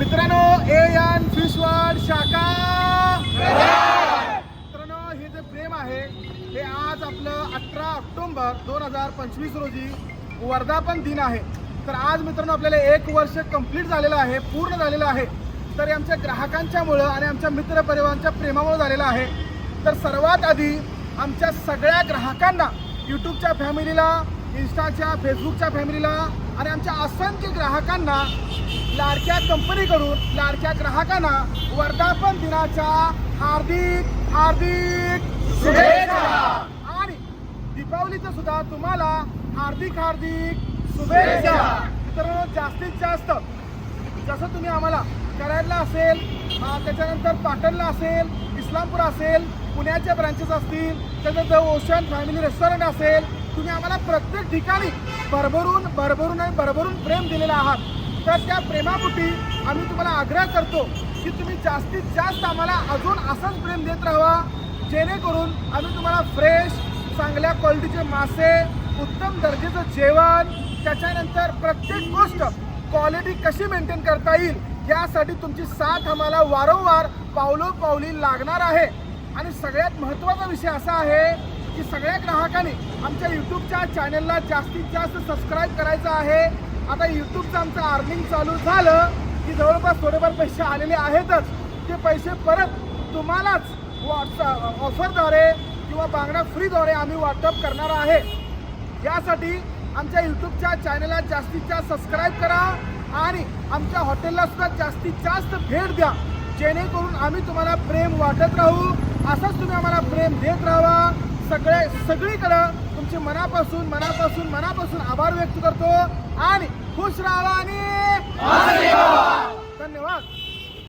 मित्रांनो A N फिशवाड शाखा! मित्रांनो हे जे प्रेम आहे हे आज आपलं अठरा ऑक्टोंबर दोन हजार पंचवीस रोजी वर्धापन दिन आहे. तर आज मित्रांनो आपल्याला एक वर्ष कंप्लीट झालेलं आहे पूर्ण झालेलं आहे. तर आमच्या ग्राहकांच्यामुळं आणि आमच्या मित्रपरिवारांच्या प्रेमामुळे झालेलं आहे. तर सर्वात आधी आमच्या सगळ्या ग्राहकांना यूट्यूबच्या फॅमिलीला इन्स्टाच्या फेसबुकच्या फॅमिलीला आणि आमच्या असंख्य ग्राहकांना लाडक्या कंपनीकडून लाडक्या ग्राहकांना वर्धापन दिनाच्या हार्दिक हार्दिक शुभेच्छा. आणि दीपावलीचं सुद्धा तुम्हाला हार्दिक हार्दिक शुभेच्छा. मित्रांनो जास्तीत जास्त जसं तुम्ही आम्हाला कराडला असेल त्याच्यानंतर पाटणला असेल इस्लामपूर असेल पुण्याच्या ब्रांचेस असतील त्याच्यानंतर ओशन फॅमिली रेस्टॉरंट असेल तुम्ही आम्हाला प्रत्येक ठिकाणी भरभरून भरभरून आणि भरभरून प्रेम दिलेलं आहात. तर त्या प्रेमापोटी आम्ही तुम्हाला आग्रह करतो की तुम्ही जास्तीत जास्त आम्हाला अजून असंच प्रेम देत राहावा. जेणेकरून आम्ही तुम्हाला फ्रेश चांगल्या क्वालिटीचे मासे उत्तम दर्जाचं जेवण त्याच्यानंतर प्रत्येक गोष्ट क्वालिटी कशी मेंटेन करता येईल यासाठी तुमची साथ आम्हाला वारंवार पावलो पावली लागणार आहे. आणि सगळ्यात महत्त्वाचा विषय असा आहे की सगळ्या ग्राहकांनी आमच्या यूट्यूबच्या चॅनलला जास्तीत जास्त सबस्क्राईब करायचं आहे. आता यूट्यूबचं आमचं अर्निंग चालू झालं की जवळपास थोडेफार पैसे आलेले आहेतच. ते पैसे परत तुम्हालाच व्हॉट्सअप ऑफरद्वारे किंवा बांगडा फ्रीद्वारे आम्ही वाटप करणार आहे. यासाठी आमच्या यूट्यूबच्या चॅनलला जास्तीत जास्त सबस्क्राईब करा आणि आमच्या हॉटेलला सुद्धा जास्तीत जास्त भेट द्या. जेणेकरून आम्ही तुम्हाला प्रेम वाटत राहू. असंच तुम्ही आम्हाला प्रेम देत राहा सगळे सगळीकडं तुमचे मनापासून मनापासून मनापासून आभार व्यक्त करतो आणि खुश राहा आणि धन्यवाद.